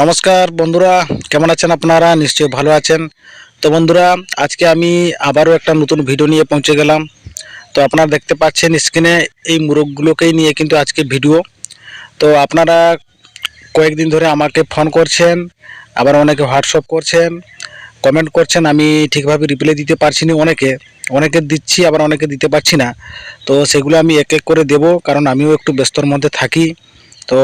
নমস্কার বন্ধুরা, কেমন আছেন আপনারা? নিশ্চয়ই ভালো আছেন। তো বন্ধুরা, আজকে আমি আবারও একটা নতুন ভিডিও নিয়ে পৌঁছে গেলাম। তো আপনারা দেখতে পাচ্ছেন স্ক্রিনে এই মুরগগুলোকেই নিয়ে কিন্তু আজকে ভিডিও তো আপনারা কয়েকদিন ধরে আমাকে ফোন করছেন, আবার অনেকে হোয়াটসঅ্যাপ করছেন কমেন্ট করছেন, আমি ঠিকভাবে রিপ্লাই দিতে পারছি না অনেকে। অনেকে দিচ্ছি, আবার অনেকে দিতে পারছি না। তো সেগুলো আমি এক এক করে দেব, কারণ আমিও একটু ব্যস্তর মধ্যে থাকি। তো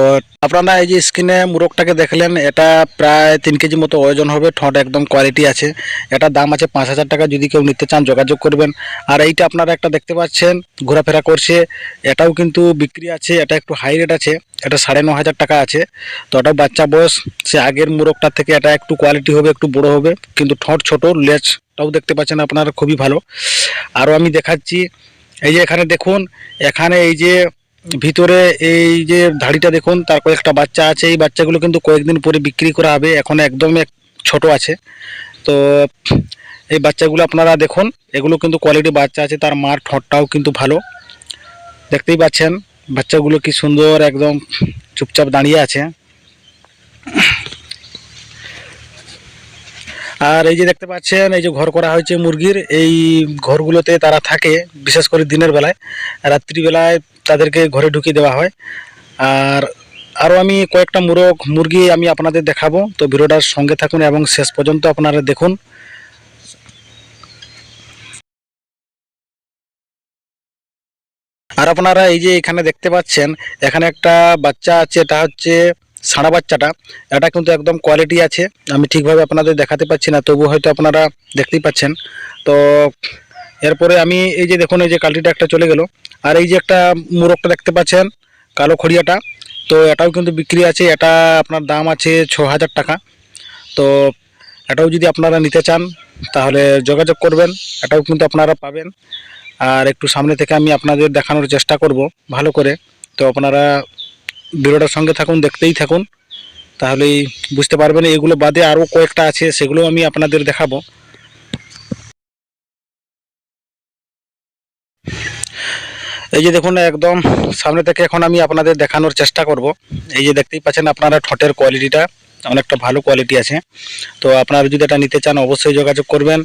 আপনারা এই যে স্ক্রিনে মুরগটাকে দেখলেন, এটা প্রায় তিন কেজি মতো ওজন হবে, ঠোঁট একদম কোয়ালিটি আছে। এটা দাম আছে পাঁচ হাজার টাকা, যদি কেউ নিতে চান যোগাযোগ করবেন। আর এইটা আপনারা একটা দেখতে পাচ্ছেন, ঘোরাফেরা করছে, এটাও কিন্তু বিক্রি আছে, এটা একটু হাই রেট আছে, এটা সাড়ে ন হাজার টাকা আছে। তো ওটা বাচ্চা বয়স, সে আগের মুরগটার থেকে এটা একটু কোয়ালিটি হবে, একটু বড় হবে, কিন্তু ঠোঁট ছোট, লেজটাও দেখতে পাচ্ছেন আপনারা, খুবই ভালো। আরও আমি দেখাচ্ছি, এই যে এখানে দেখুন, এখানে এই যে ভিতরে এই যে ধাড়িটা দেখুন, তার কয়েকটা বাচ্চা আছে। এই বাচ্চাগুলো কিন্তু কয়েকদিন পরে বিক্রি করা হবে। এখন একদম এক ছোট আছে। তো এই বাচ্চাগুলো আপনারা দেখুন, এগুলো কিন্তু কোয়ালিটি বাচ্চা আছে। তার মার ঠোঁটটাও কিন্তু ভালো। দেখতেই পাচ্ছেন, বাচ্চাগুলো কি সুন্দর একদম চুপচাপ দাঁড়িয়ে আছে। আর এই যে দেখতে পাচ্ছেন, এই যে ঘর করা হয়েছে মুরগির। এই ঘরগুলোতে তারা থাকে, বিশেষ করে দিনের বেলায়। রাত্রিবেলায় তাদেরকে ঘরে ঢুকিয়ে দেওয়া হয়। আর আরও আমি কয়েকটা মুরগ, মুরগি আমি আপনাদের দেখাবো। তো ভিডিওটার সঙ্গে থাকুন এবং শেষ পর্যন্ত আপনারা দেখুন। আর আপনারা এই যে এখানে দেখতে পাচ্ছেন, এখানে একটা বাচ্চা আছে, এটা হচ্ছে সাড়া বাচ্চাটা। এটা কিন্তু একদম কোয়ালিটি আছে। আমি ঠিকভাবে আপনাদের দেখাতে পাচ্ছি না তবু হয়তো আপনারা দেখতেই পাচ্ছেন। তো এরপরে আমি এই যে দেখুন, এই যে কালটিটা একটা চলে গেল। আর এই যে একটা মোরগটা দেখতে পাচ্ছেন, কালো খড়িয়াটা। তো এটাও কিন্তু বিক্রি আছে, এটা আপনার দাম আছে ছ হাজার টাকা। তো এটাও যদি আপনারা নিতে চান, তাহলে যোগাযোগ করবেন, এটাও কিন্তু আপনারা পাবেন। আর একটু সামনে থেকে আমি আপনাদের দেখানোর চেষ্টা করব, ভালো করে। তো আপনারা ভিডিওটার সঙ্গে থাকুন, দেখতেই থাকুন। তাহলেই বুঝতে পারবেন, এগুলো বাদে আরও কয়েকটা আছে, সেগুলো আমি আপনাদের দেখাবো। এই যে দেখুন, একদম সামনে থেকে এখন আমি আপনাদের দেখানোর চেষ্টা করব। এই যে দেখতেই পাচ্ছেন আপনারা ঠোঁটের কোয়ালিটিটা অনেকটা ভালো কোয়ালিটি আছে। তো আপনারা যদি এটা নিতে চান, অবশ্যই যোগাযোগ করবেন।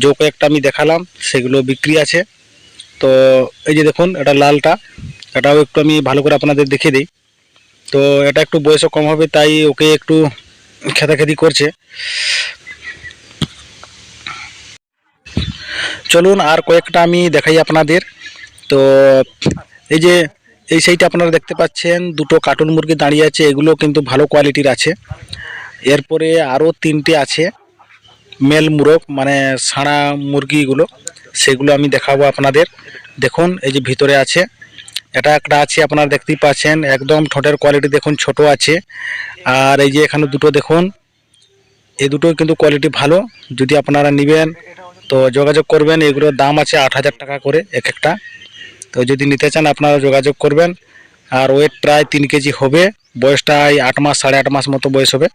যে কয়েকটা আমি দেখালাম, সেগুলো বিক্রি আছে। তো এই যে দেখুন, এটা লালটা। এটাও একটু আমি ভালো করে আপনাদের দেখিয়ে দিই। তো এটা একটু বয়সও কম হবে, তাই ওকে একটু খেতাখেতি করছে। চলুন, আর কয়েকটা আমি দেখাই আপনাদের। তো এই যে, এই সেইটা আপনারা দেখতে পাচ্ছেন, দুটো কার্টুন মুরগি দাঁড়িয়ে আছে, এগুলো কিন্তু ভালো কোয়ালিটির আছে। এরপরে আরও তিনটে আছে, মেল মুরগ মানে সাড়া মুরগিগুলো, সেগুলো আমি দেখাবো আপনাদের। দেখুন, এই যে ভিতরে আছে, এটা একটা আছে, আপনারা দেখতেই পাচ্ছেন, একদম ঠোঁটের কোয়ালিটি দেখুন, ছোট আছে। আর এই যে এখানে দুটো দেখুন এই দুটো কিন্তু কোয়ালিটি ভালো, যদি আপনারা নেবেন, তো যোগাযোগ করবেন, এগুলোর দাম আছে আট হাজার টাকা করে এক একটা। তো যদি নিতে চান আপনারা যোগাযোগ করবেন। আর ওয়েট প্রায় তিন কেজি হবে। বয়সটা এই আট মাস, সাড়ে আট মাস মতো বয়স হবে।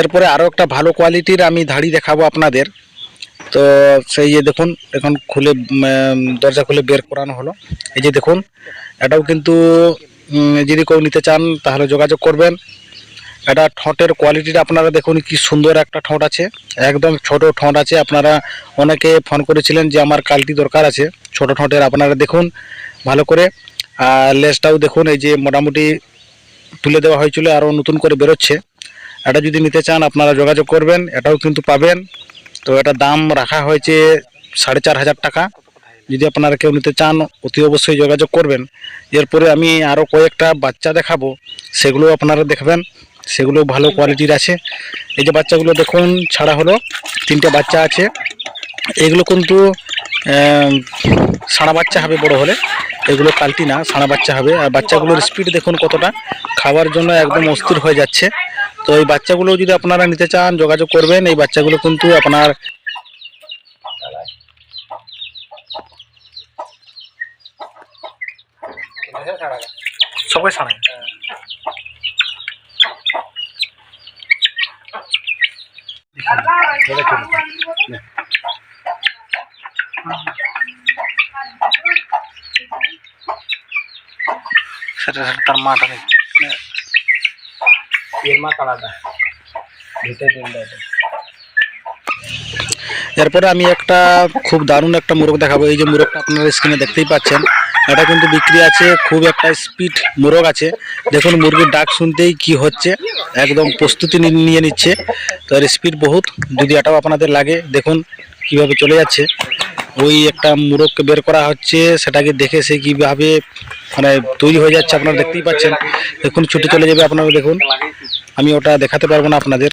এরপরে আরও একটা ভালো কোয়ালিটির আমি ধাড়ি দেখাবো আপনাদের। তো সেই যে দেখুন, এখন খুলে দরজা খুলে বের করানো হলো। এই যে দেখুন, এটাও কিন্তু যদি কেউ নিতে চান, তাহলে যোগাযোগ করবেন। এটা ঠোঁটের কোয়ালিটিটা আপনারা দেখুন কি সুন্দর একটা ঠোঁট আছে। একদম ছোট ঠোঁট আছে। আপনারা অনেকে ফোন করেছিলেন যে আমার কালটি দরকার আছে। ছোট ঠোঁটের আপনারা দেখুন ভালো করে। আর লেসটাও দেখুন, এই যে মোটামুটি তুলে দেওয়া হয়েছিল, আরও নতুন করে বেরোচ্ছে। এটা যদি নিতে চান আপনারা যোগাযোগ করবেন, এটাও কিন্তু পাবেন। তো এটা দাম রাখা হয়েছে সাড়ে চার হাজার টাকা। যদি আপনারা কেউ নিতে চান, অতি অবশ্যই যোগাযোগ করবেন। এরপরে আমি আরও কয়েকটা বাচ্চা দেখাবো সেগুলো আপনারা দেখবেন। সেগুলো ভালো কোয়ালিটির আছে। এই যে বাচ্চাগুলো দেখুন ছাড়া হলো তিনটে বাচ্চা আছে। এগুলো কিন্তু সাড়া বাচ্চা হবে বড় হলে। এগুলো কালটি না সাড়া বাচ্চা হবে। আর বাচ্চাগুলোর স্পিড দেখুন কতটা। খাওয়ার জন্য একদম অস্থির হয়ে যাচ্ছে। তো এই বাচ্চাগুলো যদি আপনারা নিতে চান যোগাযোগ করবেন। এই বাচ্চাগুলো কিন্তু আপনার সবাই ছাড়াই সেটা সেটা তার মাটা নেই এরমা কালারটা দুটো তিনটা এটা। এরপরে আমি একটা খুব দারুণ একটা মোরগ দেখাবো এই যে মোরগটা আপনারা স্ক্রিনে দেখতেই পাচ্ছেন এটা কিন্তু বিক্রি আছে, খুব একটা স্পিড মোরগ আছে। দেখুন মুরগির ডাক শুনতেই কি হচ্ছে, একদম প্রস্তুতি নিয়ে নিচ্ছে। তো এর স্পিড বহুত, যদি এটাও আপনাদের লাগে, দেখুন কীভাবে চলে যাচ্ছে। ওই একটা মোরগকে বের করা হচ্ছে, সেটাকে দেখে সে কীভাবে মানে তৈরি হয়ে যাচ্ছে, আপনারা দেখতেই পাচ্ছেন। দেখুন ছুটে চলে যাবে আপনারা, দেখুন। আমি ওটা দেখাতে পারব না আপনাদের।